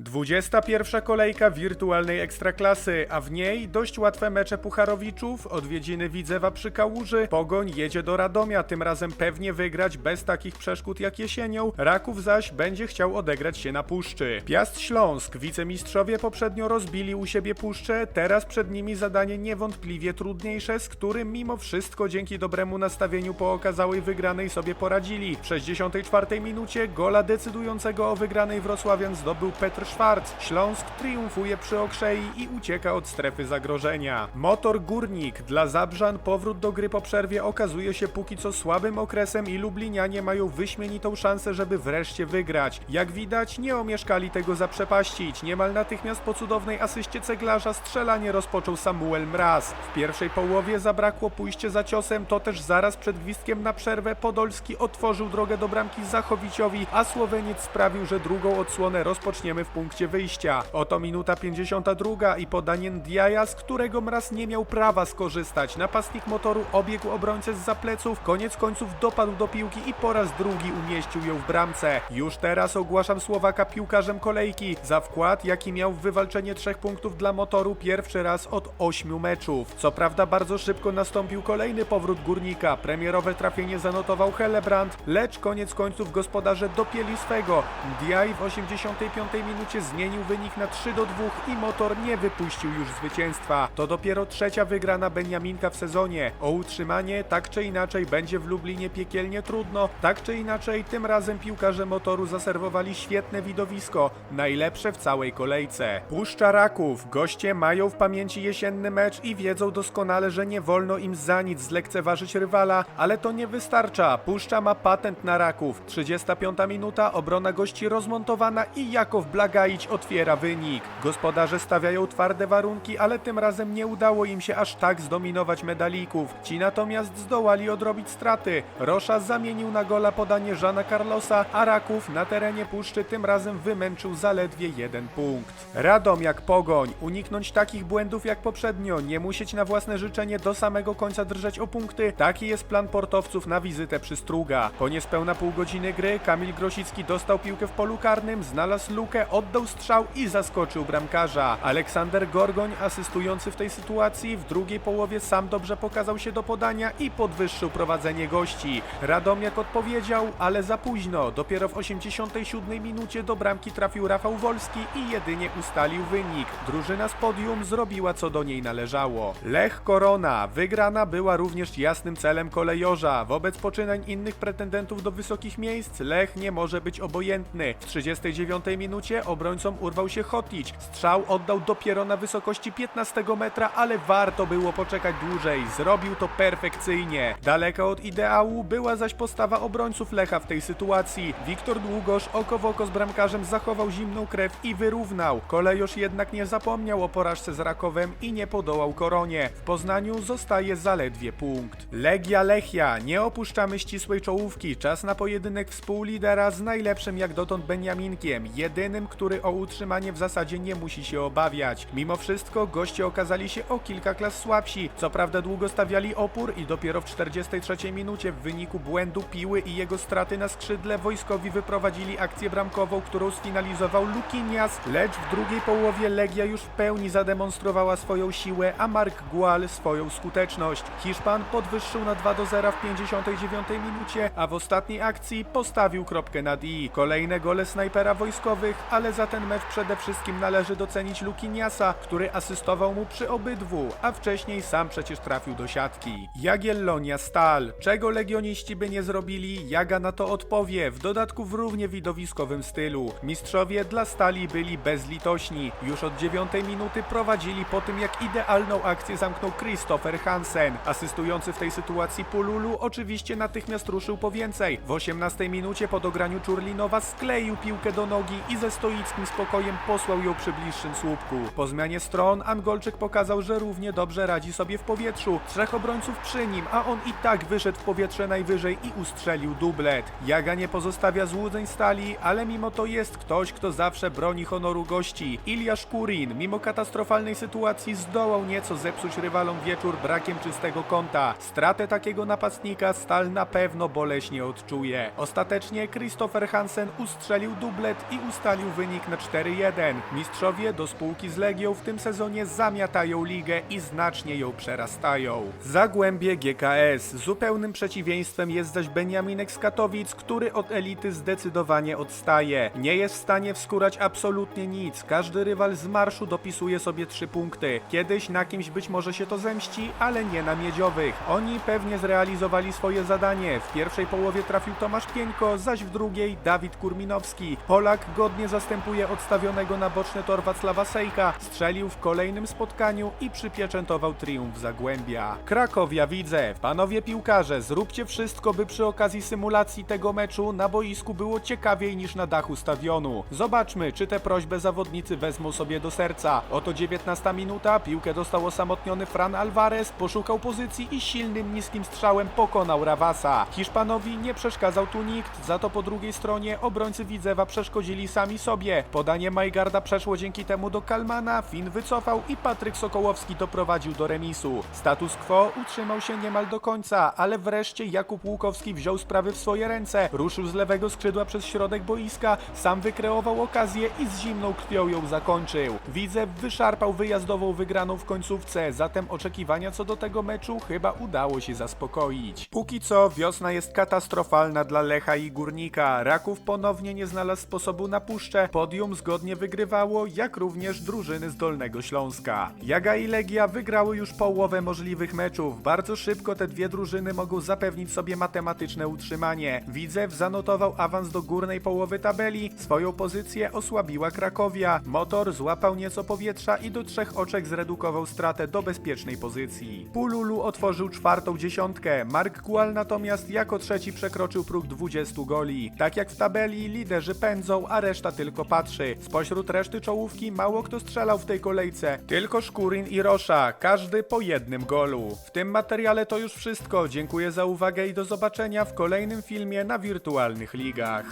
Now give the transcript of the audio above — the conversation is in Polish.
21. kolejka wirtualnej ekstraklasy, a w niej dość łatwe mecze Pucharowiczów, odwiedziny Widzewa przy Kałuży, Pogoń jedzie do Radomia, tym razem pewnie wygrać bez takich przeszkód jak jesienią, Raków zaś będzie chciał odegrać się na Puszczy. Piast Śląsk, wicemistrzowie poprzednio rozbili u siebie Puszczę, teraz przed nimi zadanie niewątpliwie trudniejsze, z którym mimo wszystko dzięki dobremu nastawieniu po okazałej wygranej sobie poradzili. W 64 minucie gola decydującego o wygranej Wrocławian zdobył Petr Śląsk triumfuje przy Okrzei i ucieka od strefy zagrożenia. Motor Górnik dla Zabrzan powrót do gry po przerwie okazuje się póki co słabym okresem i Lublinianie mają wyśmienitą szansę, żeby wreszcie wygrać. Jak widać, nie omieszkali tego zaprzepaścić. Niemal natychmiast po cudownej asyście ceglarza strzelanie rozpoczął Samuel Mraz. W pierwszej połowie zabrakło pójście za ciosem, to też zaraz przed gwizdkiem na przerwę Podolski otworzył drogę do bramki Zachowiciowi, a Słoweniec sprawił, że drugą odsłonę rozpoczniemy w punkcie wyjścia. Oto minuta 52 i podanie Ndiaja, z którego Mraz nie miał prawa skorzystać. Napastnik motoru obiegł obrońcę z zapleców, koniec końców dopadł do piłki i po raz drugi umieścił ją w bramce. Już teraz ogłaszam Słowaka piłkarzem kolejki za wkład, jaki miał w wywalczenie trzech punktów dla motoru pierwszy raz od ośmiu meczów. Co prawda bardzo szybko nastąpił kolejny powrót górnika. Premierowe trafienie zanotował Hellebrand, lecz koniec końców gospodarze dopieli swego. Ndiaye w 85 minucie zmienił wynik na 3 do 2 i motor nie wypuścił już zwycięstwa. To dopiero trzecia wygrana Beniaminka w sezonie. O utrzymanie tak czy inaczej będzie w Lublinie piekielnie trudno. Tak czy inaczej tym razem piłkarze motoru zaserwowali świetne widowisko, najlepsze w całej kolejce. Puszcza Raków. Goście mają w pamięci jesienny mecz i wiedzą doskonale, że nie wolno im za nic zlekceważyć rywala, ale to nie wystarcza. Puszcza ma patent na Raków. 35 minuta, obrona gości rozmontowana i Jakow Blagaić otwiera wynik. Gospodarze stawiają twarde warunki, ale tym razem nie udało im się aż tak zdominować medalików. Ci natomiast zdołali odrobić straty. Rosza zamienił na gola podanie Żana Carlosa, a Raków na terenie Puszczy tym razem wymęczył zaledwie jeden punkt. Radom jak pogoń, uniknąć takich błędów jak poprzednio, nie musieć na własne życzenie do samego końca drżeć o punkty. Taki jest plan portowców na wizytę przy Struga. Po niespełna pół godziny gry Kamil Grosicki dostał piłkę w polu karnym, znalazł lukę, oddał strzał i zaskoczył bramkarza. Aleksander Gorgoń, asystujący w tej sytuacji, w drugiej połowie sam dobrze pokazał się do podania i podwyższył prowadzenie gości. Radomiak odpowiedział, ale za późno. Dopiero w 87 minucie do bramki trafił Rafał Wolski i jedynie ustalił wynik. Drużyna z podium zrobiła co do niej należało. Lech Korona. Wygrana była również jasnym celem kolejorza. Wobec poczynań innych pretendentów do wysokich miejsc Lech nie może być obojętny. W 39 minucie obrońcom urwał się Hotić. Strzał oddał dopiero na wysokości 15 metra, ale warto było poczekać dłużej. Zrobił to perfekcyjnie. Daleka od ideału była zaś postawa obrońców Lecha w tej sytuacji. Wiktor Długosz oko w oko z bramkarzem zachował zimną krew i wyrównał. Kolejorz jednak nie zapomniał o porażce z Rakowem i nie podołał koronie. W Poznaniu zostaje zaledwie punkt. Legia Lechia. Nie opuszczamy ścisłej czołówki. Czas na pojedynek współlidera z najlepszym jak dotąd Beniaminkiem. Jedynym, który o utrzymanie w zasadzie nie musi się obawiać. Mimo wszystko goście okazali się o kilka klas słabsi. Co prawda długo stawiali opór i dopiero w 43 minucie w wyniku błędu Piły i jego straty na skrzydle wojskowi wyprowadzili akcję bramkową, którą sfinalizował Lukinias, lecz w drugiej połowie Legia już w pełni zademonstrowała swoją siłę, a Mark Gual swoją skuteczność. Hiszpan podwyższył na 2 do 0 w 59 minucie, a w ostatniej akcji postawił kropkę nad i. Kolejne gole snajpera wojskowych, ale za ten mecz przede wszystkim należy docenić Lukiniasa, który asystował mu przy obydwu, a wcześniej sam przecież trafił do siatki. Jagiellonia Stal. Czego legioniści by nie zrobili, Jaga na to odpowie, w dodatku w równie widowiskowym stylu. Mistrzowie dla Stali byli bezlitośni. Już od dziewiątej minuty prowadzili po tym, jak idealną akcję zamknął Christopher Hansen. Asystujący w tej sytuacji Pululu oczywiście natychmiast ruszył po więcej. W 18 minucie po dograniu Czurlinowa skleił piłkę do nogi i ze stoickim spokojem posłał ją przy bliższym słupku. Po zmianie stron Angolczyk pokazał, że równie dobrze radzi sobie w powietrzu. Trzech obrońców przy nim, a on i tak wyszedł w powietrze najwyżej i ustrzelił dublet. Jaga nie pozostawia złudzeń stali, ale mimo to jest ktoś, kto zawsze broni honoru gości. Iliasz Kurin, mimo katastrofalnej sytuacji, zdołał nieco zepsuć rywalom wieczór brakiem czystego kąta. Stratę takiego napastnika Stal na pewno boleśnie odczuje. Ostatecznie Christopher Hansen ustrzelił dublet i ustalił wynik wynik na 4-1. Mistrzowie do spółki z Legią w tym sezonie zamiatają ligę i znacznie ją przerastają. Zagłębie GKS. Zupełnym przeciwieństwem jest zaś Beniaminek z Katowic, który od elity zdecydowanie odstaje. Nie jest w stanie wskórać absolutnie nic. Każdy rywal z marszu dopisuje sobie 3 punkty. Kiedyś na kimś być może się to zemści, ale nie na miedziowych. Oni pewnie zrealizowali swoje zadanie. W pierwszej połowie trafił Tomasz Pieńko, zaś w drugiej Dawid Kurminowski. Polak godnie zastępuje odstawionego na boczny tor Wacława Sejka, strzelił w kolejnym spotkaniu i przypieczętował triumf Zagłębia. Krakowia widzę. Panowie piłkarze, zróbcie wszystko, by przy okazji symulacji tego meczu na boisku było ciekawiej niż na dachu stadionu. Zobaczmy, czy tę prośbę zawodnicy wezmą sobie do serca. Oto 19 minuta, piłkę dostał osamotniony Fran Alvarez, poszukał pozycji i silnym niskim strzałem pokonał Rawasa. Hiszpanowi nie przeszkadzał tu nikt, za to po drugiej stronie obrońcy Widzewa przeszkodzili sami sobie. Podanie Majgarda przeszło dzięki temu do Kalmana, Fin wycofał i Patryk Sokołowski doprowadził do remisu. Status quo utrzymał się niemal do końca, ale wreszcie Jakub Łukowski wziął sprawy w swoje ręce, ruszył z lewego skrzydła przez środek boiska, sam wykreował okazję i z zimną krwią ją zakończył. Widzew wyszarpał wyjazdową wygraną w końcówce, zatem oczekiwania co do tego meczu chyba udało się zaspokoić. Póki co wiosna jest katastrofalna dla Lecha i Górnika. Raków ponownie nie znalazł sposobu na puszczę. Podium zgodnie wygrywało, jak również drużyny z Dolnego Śląska. Jaga i Legia wygrały już połowę możliwych meczów. Bardzo szybko te dwie drużyny mogą zapewnić sobie matematyczne utrzymanie. Widzew zanotował awans do górnej połowy tabeli. Swoją pozycję osłabiła Krakowia. Motor złapał nieco powietrza i do trzech oczek zredukował stratę do bezpiecznej pozycji. Pululu otworzył czwartą dziesiątkę. Mark Gual natomiast jako trzeci przekroczył próg 20 goli. Tak jak w tabeli, liderzy pędzą, a reszta tylko patrzy. Spośród reszty czołówki mało kto strzelał w tej kolejce. Tylko Szkurin i Rosza, każdy po jednym golu. W tym materiale to już wszystko. Dziękuję za uwagę i do zobaczenia w kolejnym filmie na wirtualnych ligach.